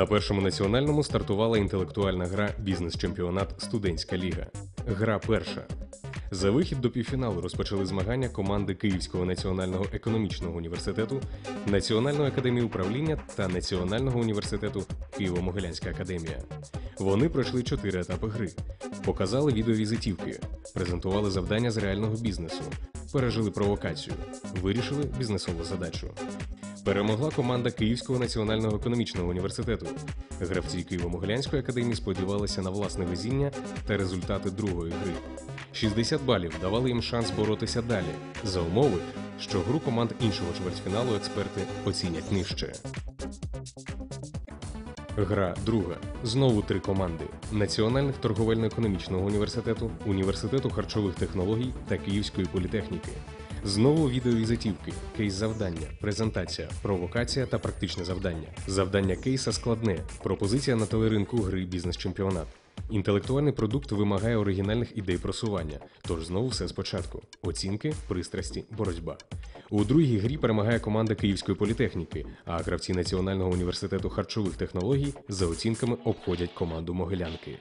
На першому національному стартувала інтелектуальна гра Бізнес-чемпіонат Студентська ліга. Гра перша. За вихід до півфіналу розпочали змагання команди Київського національного економічного університету, Національної академії управління та Національного університету Києво-Могилянська академія. Вони пройшли чотири етапи гри, показали відеовізитівки, презентували завдання з реального бізнесу, пережили провокацію, вирішили бізнесову задачу. Перемогла команда Київського національного економічного університету. Гравці Києво-Могилянської академії сподівалися на власне везіння та результати другої гри. 60 балів давали їм шанс боротися далі за умови, що гру команд іншого чвертьфіналу експерти оцінять нижче. Гра друга. Знову три команди: Національних торговельно-економічного університету, університету харчових технологій та Київської політехніки. Знову відеовізитівки, кейс завдання, презентація, провокація та практичне завдання. Завдання кейса складне. Пропозиція на телеринку гри бізнес-чемпіонат. Інтелектуальний продукт вимагає оригінальних ідей просування, тож знову все спочатку: оцінки, пристрасті, боротьба. У другій грі перемагає команда Київської політехніки, а гравці Національного університету харчових технологій за оцінками обходять команду Могилянки.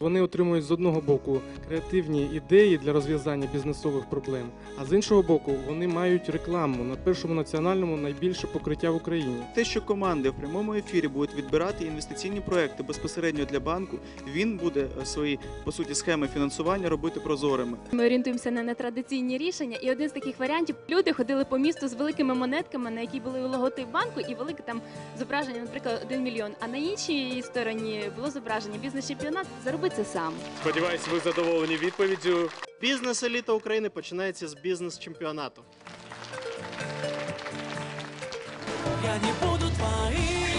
Вони отримують з одного боку креативні ідеї для розв'язання бізнесових проблем, а з іншого боку, вони мають рекламу на першому національному найбільше покриття в Україні. Те, що команди в прямому ефірі будуть відбирати інвестиційні проекти безпосередньо для банку, він буде е, свої по суті схеми фінансування робити прозорими. Ми орієнтуємося на нетрадиційні рішення, і один з таких варіантів люди ходили по місту з великими монетками, на які були логотип банку, і велике там зображення, наприклад, 1 мільйон. А на іншій стороні було зображення бізнес-чемпіонат. Зароби це сам. Сподіваюсь, ви задоволені відповіддю. Бізнес-еліта України починається з бізнес-чемпіонату. Я не буду твоим,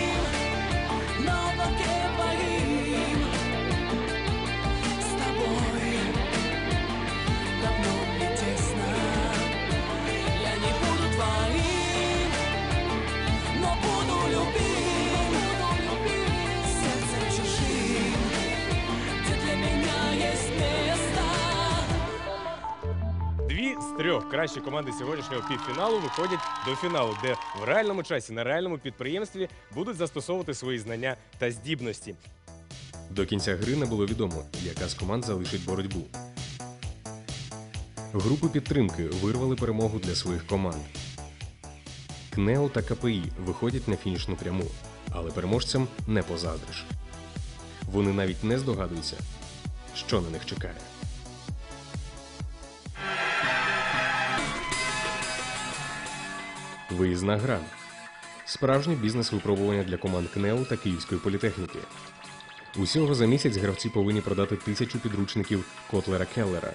трьох кращі команди сьогоднішнього півфіналу виходять до фіналу, де в реальному часі на реальному підприємстві будуть застосовувати свої знання та здібності. До кінця гри не було відомо, яка з команд залишить боротьбу. Групи підтримки вирвали перемогу для своїх команд. КНЕО та КПІ виходять на фінішну пряму, але переможцям не позаздриш. Вони навіть не здогадуються, що на них чекає. Виїзна гра. Справжнє бізнес-випробування для команд КНЕУ та Київської політехніки. Усього за місяць гравці повинні продати тисячу підручників Котлера Келлера.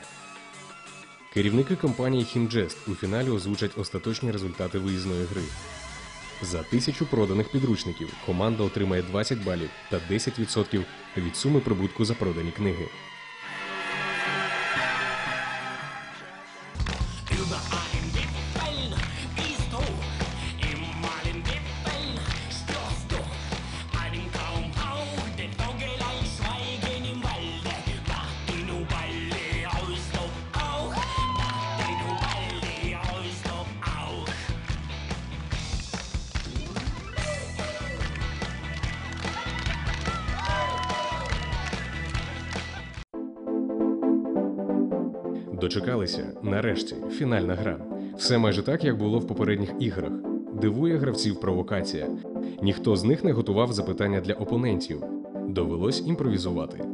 Керівники компанії Хімджест у фіналі озвучать остаточні результати виїзної гри. За тисячу проданих підручників команда отримає 20 балів та 10% від суми прибутку за продані книги. Дочекалися нарешті фінальна гра. Все майже так, як було в попередніх іграх. Дивує гравців провокація. Ніхто з них не готував запитання для опонентів. Довелось імпровізувати.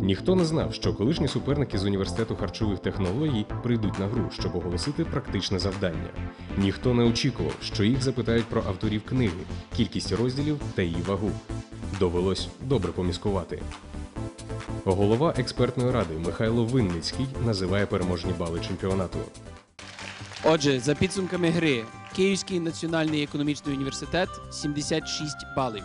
Ніхто не знав, що колишні суперники з університету харчових технологій прийдуть на гру, щоб оголосити практичне завдання. Ніхто не очікував, що їх запитають про авторів книги, кількість розділів та її вагу. Довелось добре поміскувати. Голова експертної ради Михайло Винницький називає переможні бали чемпіонату. Отже, за підсумками гри, Київський національний економічний університет 76 балів.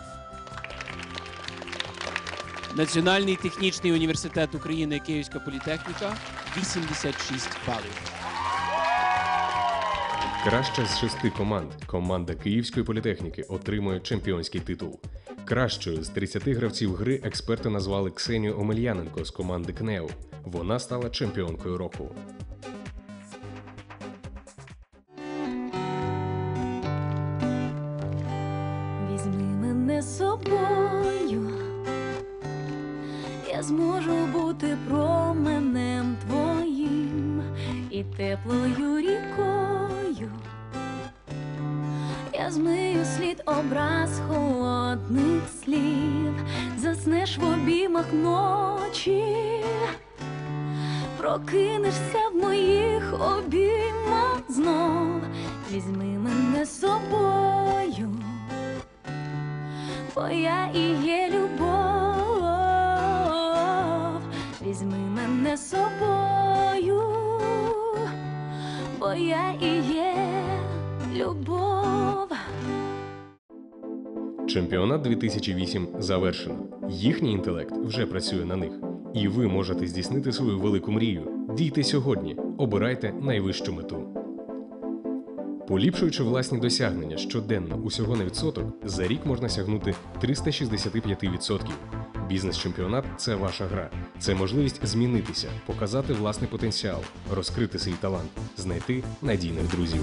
Національний технічний університет України Київська політехніка 86 балів. Краща з шести команд команда Київської політехніки отримує чемпіонський титул. Кращою з 30 гравців гри експерти назвали Ксенію Омельяненко з команди КНЕУ. Вона стала чемпіонкою року. Візьми мене з собою. Я зможу бути променем твоїм і теплою рікою. Я змию слід образ холод холодних слів, заснеш в обіймах ночі, прокинешся в моїх обіймах знов, візьми мене з собою, бо я і є любов, візьми мене з собою, бо я і є любов. Чемпіонат 2008 завершено. Їхній інтелект вже працює на них. І ви можете здійснити свою велику мрію. Дійте сьогодні, обирайте найвищу мету. Поліпшуючи власні досягнення щоденно усього на відсоток, за рік можна сягнути 365%. Бізнес-чемпіонат це ваша гра. Це можливість змінитися, показати власний потенціал, розкрити свій талант, знайти надійних друзів.